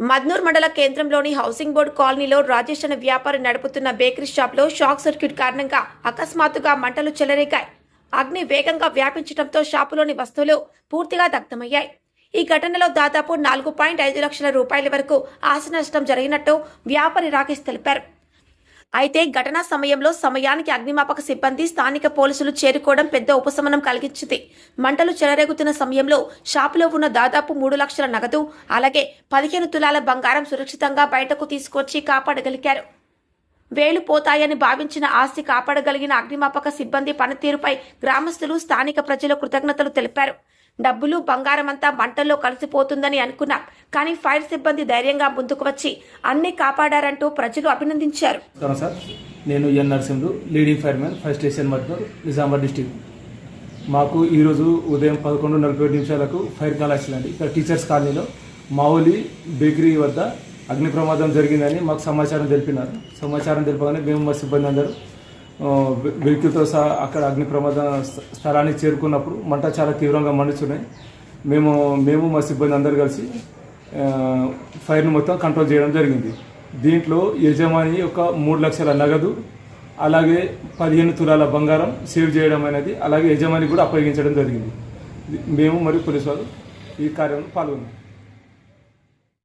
మద్నూర్ మండల కేంద్రంలోని housing board కాలనీలో రాజేష్ అనే వ్యాపారి నడుపుతున్న బేకరీ షాప్లో షాక్ సర్క్యూట్ కారణంగా అకస్మాత్తుగా మంటలు చెలరేగాయి. అగ్ని వేగంగా వ్యాపించడంతో షాపులోని వస్తువులు పూర్తిగా దగ్ధమయ్యాయి. ఈ ఘటనలో దాదాపు నాలుగు పాయింట్ ఐదు లక్షల రూపాయల వరకు ఆశనష్టం జరిగినట్టు వ్యాపారి రాకేష్ తెలిపారు. అయితే ఘటనా సమయంలో సమయానికి అగ్నిమాపక సిబ్బంది స్థానిక పోలీసులు చేరుకోవడం పెద్ద ఉపశమనం కలిగించింది. మంటలు చెలరేగుతున్న సమయంలో షాపులో ఉన్న దాదాపు మూడు లక్షల నగదు అలాగే పదిహేను తులాల బంగారం సురక్షితంగా బయటకు తీసుకొచ్చి కాపాడగలిగారు. వేలు పోతాయని భావించిన ఆస్తి కాపాడగలిగిన అగ్నిమాపక సిబ్బంది పనితీరుపై గ్రామస్తులు స్థానిక ప్రజలు కృతజ్ఞతలు తెలిపారు. డబ్బులు బంగారమంతా మంటల్లో కలిసిపోతుందని అనుకున్నాం. కానీ ఫైర్ సిబ్బంది ధైర్యంగా ముందుకు వచ్చి అన్ని కాపాడారంటూ ప్రజలు అభినందించారు. సార్. నేను N Narasimhulu leading fireman fire station మధ్య నిజామాబాద్ డిస్టిక్. మాకు ఈరోజు ఉదయం పదకొండు నలభై నిమిషాలకు ఫైర్ కాల్ వచ్చిందండి. ఇక్కడ టీచర్స్ కాలనీలో మావులి బేకరీ వద్ద అగ్ని ప్రమాదం జరిగిందని మాకు సమాచారం తెలిపినారు. సమాచారం తెలిపగానే మేము మా సిబ్బంది అందరూ వెహికల్తో సహా అక్కడ అగ్ని ప్రమాద స్థలానికి చేరుకున్నప్పుడు మంట చాలా తీవ్రంగా మండుతున్నాయి మేము మేము మా సిబ్బంది అందరు కలిసి ఫైర్ను మొత్తం కంట్రోల్ చేయడం జరిగింది. దీంట్లో యజమాని ఒక మూడు లక్షల నగదు అలాగే పదిహేను తులాల బంగారం సేవ్ చేయడం అనేది అలాగే యజమాని కూడా అప్పగించడం జరిగింది. మేము మరియు పోలీసు వాళ్ళు ఈ కార్యంలో పాల్గొన్నాం.